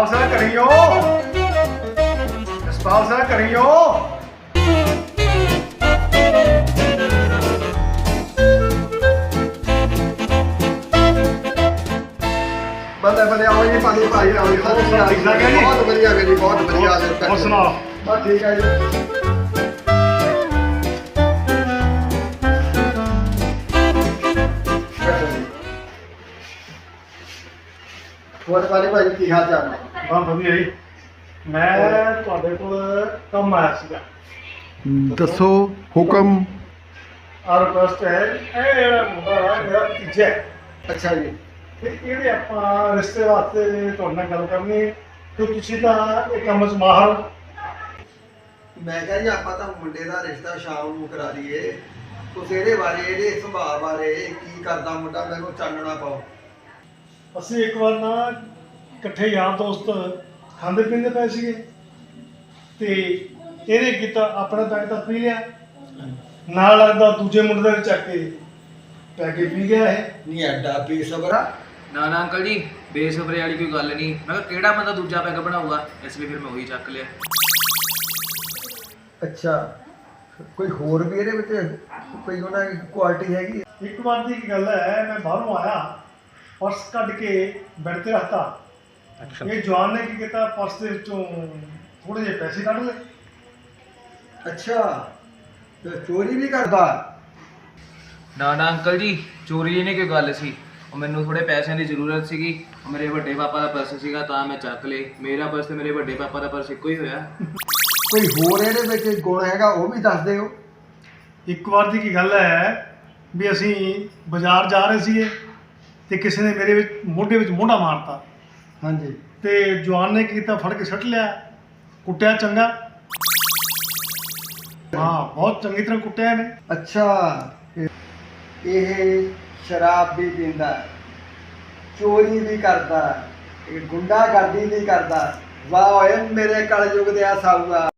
ਜਸਪਾਲ ਸਿੰਘ ਕਰੀਓ। ਜਸਪਾਲ ਸਿੰਘ ਕਰੀਓ। ਬੱਲੇ ਬੱਲੇ ਆਓ ਜੀ ਪਾਣੀ ਭਾਈ ਆਓ ਜੀ ਠਾਕ ਹੈ ਜੀ? ਬਹੁਤ ਵਧੀਆ ਜੀ ਬਹੁਤ ਵਧੀਆ ਹੋਰ ਸੁਣਾਓ? ਬਸ ਠੀਕ ਹੈ ਜੀ। ਹੋਰ ਪਾਣੀ ਭਾਈ ਕੀ ਹਾਲ ਚਾਲ ਹੈ ਬਹੁਤ ਵਧੀਆ ਜੀ। ਮੈਂ ਤੁਹਾਡੇ ਕੋਲ ਕੰਮ ਆਇਆ ਸੀਗਾ। ਦੱਸੋ ਹੁਕਮ? ਆ ਰਿਕਵੈਸਟ ਹੈ ਇਹ ਜਿਹੜਾ ਮੁੰਡਾ ਹੈ ਮੇਰਾ ਤੀਜਾ ਹੈ। ਅੱਛਾ ਜੀ। ਤੇ ਇਹਦੇ ਆਪਾਂ ਰਿਸ਼ਤੇ ਵਾਸਤੇ ਤੁਹਾਡੇ ਨਾਲ ਗੱਲ ਕਰਨੀ ਹੈ। ਕਿ ਤੁਸੀਂ ਤਾਂ ਇਹ ਕੰਮ 'ਚ ਮਾਹਰ ਮੈਂ ਕਿਹਾ ਜੀ ਆਪਾਂ ਤਾਂ ਮੁੰਡੇ ਦਾ ਰਿਸ਼ਤਾ ਸ਼ਾਮ ਨੂੰ ਕਰਾ ਲਈਏ। ਤੁਸੀਂ ਇਹਦੇ ਬਾਰੇ ਇਹਦੇ ਸੁਭਾਅ ਬਾਰੇ ਕੀ ਕਰਦਾ ਮੁੰਡਾ? ਮੈਨੂੰ ਚਾਨਣਾ ਪਾਓ। ਅਸੀਂ ਇੱਕ ਵਾਰ ਨਾ ਇਕੱਠੇ ਯਾਰ ਦੋਸਤ ਖਾਂਦੇ ਪੀਂਦੇ ਪਏ ਸੀਗੇ ਤੇ ਇਹਨੇ ਕੀਤਾ ਆਪਣਾ ਪੈਕ ਤਾਂ ਪੀ ਲਿਆ। ਨਾਲ ਲੱਗਦਾ ਦੂਜੇ ਮੁੰਡੇ ਦਾ ਵੀ ਚੱਕ ਕੇ ਪੈ ਕੇ ਪੀ ਗਿਆ ਇਹ। ਨਹੀਂ ਐਡਾ ਬੇਸਬਰਾ। ਨਾ ਨਾ ਅੰਕਲ ਜੀ ਬੇਸਬਰੇ ਵਾਲੀ ਕੋਈ ਗੱਲ ਨਹੀਂ ਮੈਂ ਕਿਹਾ ਕਿਹੜਾ ਬੰਦਾ ਦੂਜਾ ਪੈਗ ਬਣਾਊਗਾ? ਇਸ ਲਈ ਫਿਰ ਮੈਂ ਉਹੀ ਚੱਕ ਲਿਆ। ਅੱਛਾ ਕੋਈ ਹੋਰ ਵੀ ਇਹਦੇ ਵਿੱਚ ਕੋਈ ਉਹਨਾਂ ਦੀ ਕੁਆਲਿਟੀ ਹੈਗੀ? ਇੱਕ ਵਾਰ ਦੀ ਗੱਲ ਹੈ ਮੈਂ ਬਾਹਰੋਂ ਆਇਆ। ਪਰਸ ਕੱਢ ਕੇ ਬੈਠ ਤੇ ਰੱਖਤਾ। ਇਹ ਜਵਾਨ ਨੇ ਕੀ ਕੀਤਾ? ਪਰਸ ਦੇ ਵਿੱਚੋਂ ਥੋੜੇ ਜਿਹੇ ਪੈਸੇ ਕੱਢ ਲਏ। ਅੱਛਾ ਤੇ ਚੋਰੀ ਵੀ ਕਰਦਾ? ਨਾ ਨਾ ਅੰਕਲ ਜੀ ਚੋਰੀ ਦੀ ਨਹੀਂ ਕੋਈ ਗੱਲ ਸੀ। ਉਹ ਮੈਨੂੰ ਥੋੜੇ ਪੈਸਿਆਂ ਦੀ ਜ਼ਰੂਰਤ ਸੀਗੀ। ਉਹ ਮੇਰੇ ਵੱਡੇ ਪਾਪਾ ਦਾ ਪਰਸ ਸੀਗਾ ਤਾਂ ਮੈਂ ਚੱਕ ਲਏ। ਮੇਰਾ ਪਰਸ ਤੇ ਮੇਰੇ ਵੱਡੇ ਪਾਪਾ ਦਾ ਪਰਸ ਇੱਕੋ ਹੀ ਹੋਇਆ। ਕੋਈ ਹੋਰ ਇਹਦੇ ਵਿੱਚ ਗੁਣ ਹੈਗਾ ਉਹ ਵੀ ਦੱਸ ਦਿਓ। ਇੱਕ ਵਾਰ ਦੀ ਕੀ ਗੱਲ ਹੈ ਵੀ ਅਸੀਂ ਬਾਜ਼ਾਰ ਜਾ ਰਹੇ ਸੀਗੇ। ਤੇ ਕਿਸੇ ਨੇ ਮੇਰੇ ਵਿੱਚ ਮੋਢੇ ਵਿੱਚ ਮੋਢਾ ਮਾਰਤਾ। ਹਾਂਜੀ। ਤੇ ਜਵਾਨ ਨੇ ਕੀ ਕੀਤਾ? ਫੜ ਕੇ ਸੱਟ ਲਿਆ। ਕੁੱਟਿਆ ਚੰਗਾ। ਹਾਂ ਬਹੁਤ ਚੰਗੀ ਤਰ੍ਹਾਂ ਕੁੱਟਿਆ ਨੇ ਅੱਛਾ। ਇਹ- ਸ਼ਰਾਬ ਵੀ ਪੀਂਦਾ ਚੋਰੀ ਵੀ ਕਰਦਾ ਇਹ ਗੁੰਡਾਗਰਦੀ ਵੀ ਕਰਦਾ ਵਾਹ ਓਏ ਮੇਰੇ ਕਲਯੁਗ ਦੇ ਆ। ਸਾਊਆ